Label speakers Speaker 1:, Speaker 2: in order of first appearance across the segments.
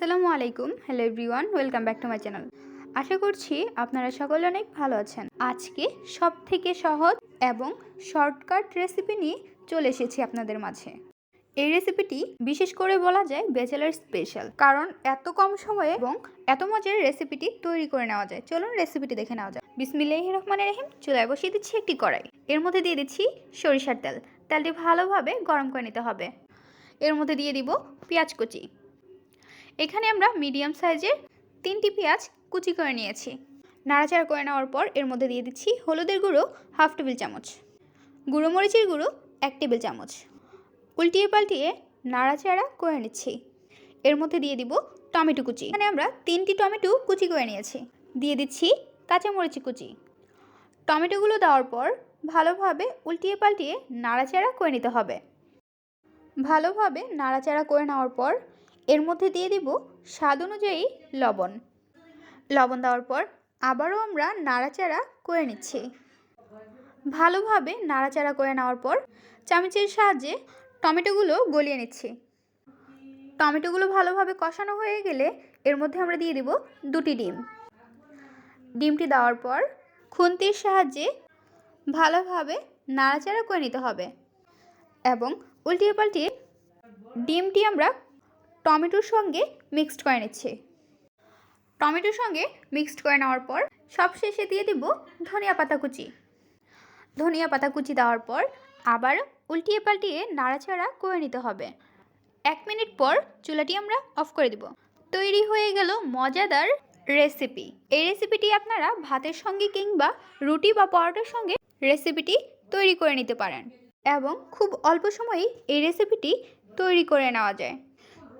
Speaker 1: আসসালামু আলাইকুম। Hello everyone welcome back to my channel আশা করছি আপনারা সকলে অনেক ভালো আছেন। আজকে সব থেকে সহজ এবং শর্টকাট রেসিপি নিয়ে চলে এসেছি আপনাদের মাঝে। এই রেসিপিটি বিশেষ করে বলা যায় ব্যাচেলার স্পেশাল কারণ এত কম সময়ে এবং এত মজার রেসিপিটি তৈরি করে নেওয়া যায়। চলুন রেসিপিটি দেখে নেওয়া যায় বিসমিল্লাহ রহমান রহিম, চুলায় বসিয়ে দিচ্ছি একটি কড়াই। এর মধ্যে দিয়ে দিচ্ছি সরিষার তেল। তেলটি ভালোভাবে গরম করে নিতে হবে। এর মধ্যে দিয়ে দিব পেঁয়াজ কুচি। এখানে আমরা মিডিয়াম সাইজের তিনটি পেঁয়াজ কুচি করে নিয়েছি। নাড়াচাড়া করে নেওয়ার পর এর মধ্যে দিয়ে দিচ্ছি হলুদের গুঁড়ো হাফ টেবিল চামচ, গুঁড়ো মরিচের গুঁড়ো এক টেবিল চামচ। উল্টিয়ে পাল্টিয়ে নাড়াচাড়া করে নিচ্ছি। এর মধ্যে দিয়ে দিব টমেটো কুচি। এখানে আমরা তিনটি টমেটো কুচি করে নিয়েছি। দিয়ে দিচ্ছি কাঁচা কাঁচামরিচ কুচি। টমেটোগুলো দেওয়ার পর ভালোভাবে উল্টিয়ে পাল্টিয়ে নাড়াচাড়া করে নিতে হবে। ভালোভাবে নাড়াচাড়া করে নেওয়ার পর এর মধ্যে দিয়ে দিব স্বাদ অনুযায়ী লবণ। লবণ দেওয়ার পর আবারও আমরা নাড়াচাড়া করে নিচ্ছি। ভালোভাবে নাড়াচাড়া করে নেওয়ার পর চামচের সাহায্যে টমেটোগুলো গলিয়ে নিচ্ছি। টমেটোগুলো ভালোভাবে কষানো হয়ে গেলে এর মধ্যে আমরা দিয়ে দিব দুটি ডিম। ডিমটি দেওয়ার পর খুন্তির সাহায্যে ভালোভাবে নাড়াচাড়া করে নিতে হবে। এবং উল্টিয়ে পাল্টিয়ে ডিমটি আমরা টমেটোর সঙ্গে মিক্সড করে নিচ্ছি। টমেটোর সঙ্গে মিক্সড করে নেওয়ার পর সব শেষে দিয়ে দিব ধনিয়া পাতা কুচি। ধনিয়া পাতা কুচি দেওয়ার পর আবার উল্টিয়ে পাল্টিয়ে নাড়াচাড়া করে নিতে হবে। এক মিনিট পর চুলাটি আমরা অফ করে দিব। তৈরি হয়ে গেল মজাদার রেসিপি। এই রেসিপিটি আপনারা ভাতের সঙ্গে কিংবা রুটি বা পরোটার সঙ্গে রেসিপিটি তৈরি করে নিতে পারেন এবং খুব অল্প সময়েই এই রেসিপিটি তৈরি করে নেওয়া যায়।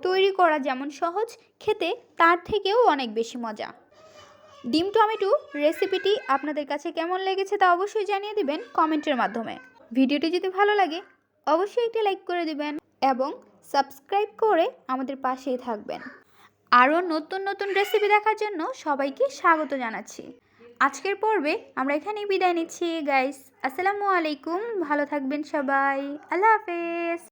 Speaker 1: তৈরি করা যেমন সহজ, খেতে তার থেকেও অনেক বেশি মজা। ডিম টমেটো রেসিপিটি আপনাদের কাছে কেমন লেগেছে তা অবশ্যই জানিয়ে দিবেন কমেন্টের মাধ্যমে। ভিডিওটি যদি ভালো লাগে, অবশ্যই একটি লাইক করে দিবেন এবং সাবস্ক্রাইব করে আমাদের পাশেই থাকবেন। আরও নতুন নতুন রেসিপি দেখার জন্য সবাইকে স্বাগত জানাচ্ছি। আজকের পর্বে আমরা এখানেই বিদায় নিচ্ছি। গাইস আসসালামু আলাইকুম। ভালো থাকবেন সবাই। আল্লাহ হাফেজ।